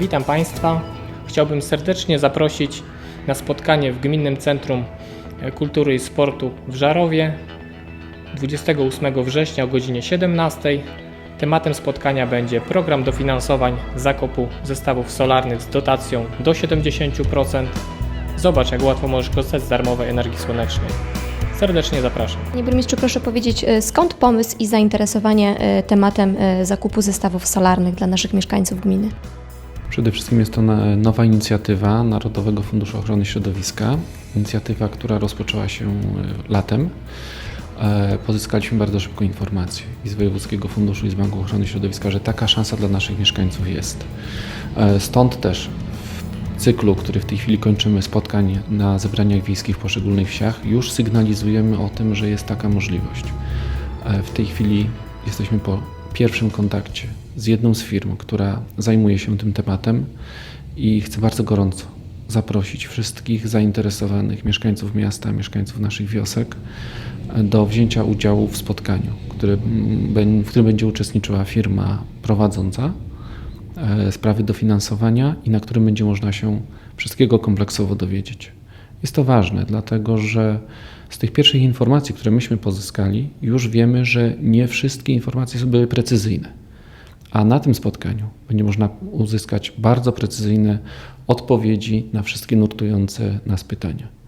Witam Państwa. Chciałbym serdecznie zaprosić na spotkanie w Gminnym Centrum Kultury i Sportu w Żarowie 28 września o godzinie 17. Tematem spotkania będzie program dofinansowań zakupu zestawów solarnych z dotacją do 70%. Zobacz, jak łatwo możesz korzystać z darmowej energii słonecznej. Serdecznie zapraszam. Panie burmistrzu, proszę powiedzieć, e, skąd pomysł i zainteresowanie e, tematem e, zakupu zestawów solarnych dla naszych mieszkańców gminy? Przede wszystkim jest to nowa inicjatywa Narodowego Funduszu Ochrony Środowiska. Inicjatywa, która rozpoczęła się e, latem. E, Pozyskaliśmy bardzo szybko informacje i z Wojewódzkiego Funduszu i z Banku Ochrony Środowiska, że taka szansa dla naszych mieszkańców jest. E, Stąd też w cyklu, który w tej chwili kończymy, spotkań na zebraniach wiejskich w poszczególnych wsiach, już sygnalizujemy o tym, że jest taka możliwość. W tej chwili jesteśmy po pierwszym kontakcie z jedną z firm, która zajmuje się tym tematem i chcę bardzo gorąco zaprosić wszystkich zainteresowanych mieszkańców miasta, mieszkańców naszych wiosek do wzięcia udziału w spotkaniu, mm, w którym będzie uczestniczyła firma prowadząca e, sprawy dofinansowania i na którym będzie można się wszystkiego kompleksowo dowiedzieć. Jest to ważne, dlatego że z tych pierwszych informacji, które myśmy pozyskali, już wiemy, że nie wszystkie informacje były precyzyjne. A na tym spotkaniu będzie można uzyskać bardzo precyzyjne odpowiedzi na wszystkie nurtujące nas pytania.